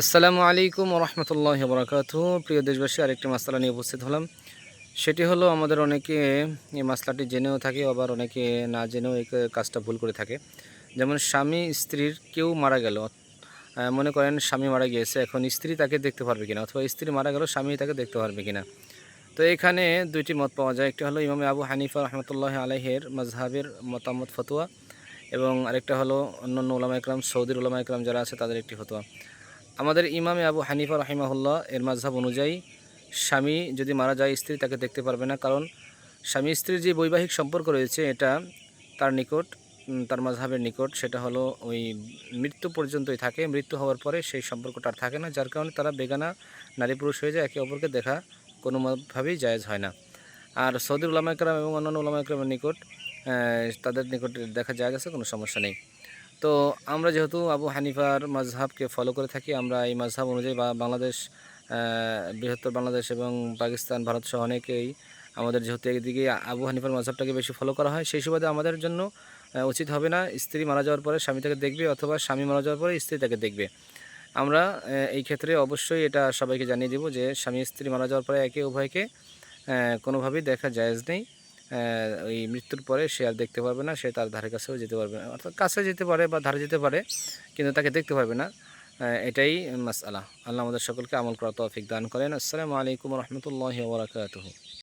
আসসালামু আলাইকুম রহমতুল্লাহ বরাকাত প্রিয় দেশবাসী, আরেকটি মাসলা নিয়ে উপস্থিত হলাম। সেটি হলো, আমাদের অনেকে এই মাসলাটি জেনেও থাকে, আবার অনেকে না জেনেও এই কাজটা ভুল করে থাকে। যেমন স্বামী স্ত্রীর কেউ মারা গেল মনে করেন স্বামী মারা গিয়েছে, এখন স্ত্রী তাকে দেখতে পারবে কিনা, অথবা স্ত্রী মারা গেল, স্বামী তাকে দেখতে পারবে কিনা। তো এখানে দুইটি মত পাওয়া যায়। একটি হলো, ইমামে আবু হানিফা রহমতুল্লাহ আলহের মজহাবের মতামত, ফতোয়া, এবং আরেকটা হলো, অন্যান্য ওলামা একরাম সৌদির ওলামা একরাম যারা আছে, তাদের একটি ফতোয়া। আমাদের ইমামে আবু হানিফা রাহিমাহুল্লাহ এর মাঝহাব অনুযায়ী স্বামী যদি মারা যায়, স্ত্রী তাকে দেখতে পারবে না। কারণ স্বামী স্ত্রীর যে বৈবাহিক সম্পর্ক রয়েছে, এটা তার নিকট তার মাঝহাবের নিকট, সেটা হলো ওই মৃত্যু পর্যন্তই থাকে। মৃত্যু হওয়ার পরে সেই সম্পর্কটা আর থাকে না, যার কারণে তারা বেগানা নারী পুরুষ হয়ে যায়, একে অপরকে দেখা কোনোভাবেই জায়েজ হয় না। আর সৌদি উলামা একরাম এবং অন্যান্য উলামা একরামের নিকট তাদের নিকট দেখা জায়েজ আছে, কোনো সমস্যা নেই। তো আমরা যেহেতু আবু হানিফার মাঝহাবকে ফলো করে থাকি, আমরা এই মাঝহাব অনুযায়ী বা বাংলাদেশ বৃহত্তর বাংলাদেশ এবং পাকিস্তান, ভারত সহ অনেকেই আমাদের যেহেতু একদিকে আবু হানিফার মাঝহাবটাকে বেশি ফলো করা হয়, সেই সুবাদে আমাদের জন্য উচিত হবে না স্ত্রী মারা যাওয়ার পরে স্বামী তাকে দেখবে অথবা স্বামী মারা যাওয়ার পরে স্ত্রী তাকে দেখবে। আমরা এই ক্ষেত্রে অবশ্যই এটা সবাইকে জানিয়ে দেব যে স্বামী স্ত্রী মারা যাওয়ার পরে একে উভয়কে কোনোভাবেই দেখা জায়েজ নেই। ওই মৃত্যুর পরে সে আর দেখতে পারবে না, সে তার ধারে কাছেও যেতে পারবে না। অর্থাৎ কাছে যেতে পারে বা ধারে যেতে পারে, কিন্তু তাকে দেখতে পারবে না। এটাই মাস আল্লাহ আল্লাহ আমাদের সকলকে আমল করা তৌফিক দান করেন। আসসালামু আলাইকুম রহমতুল্লাহ বরাকাতুহু।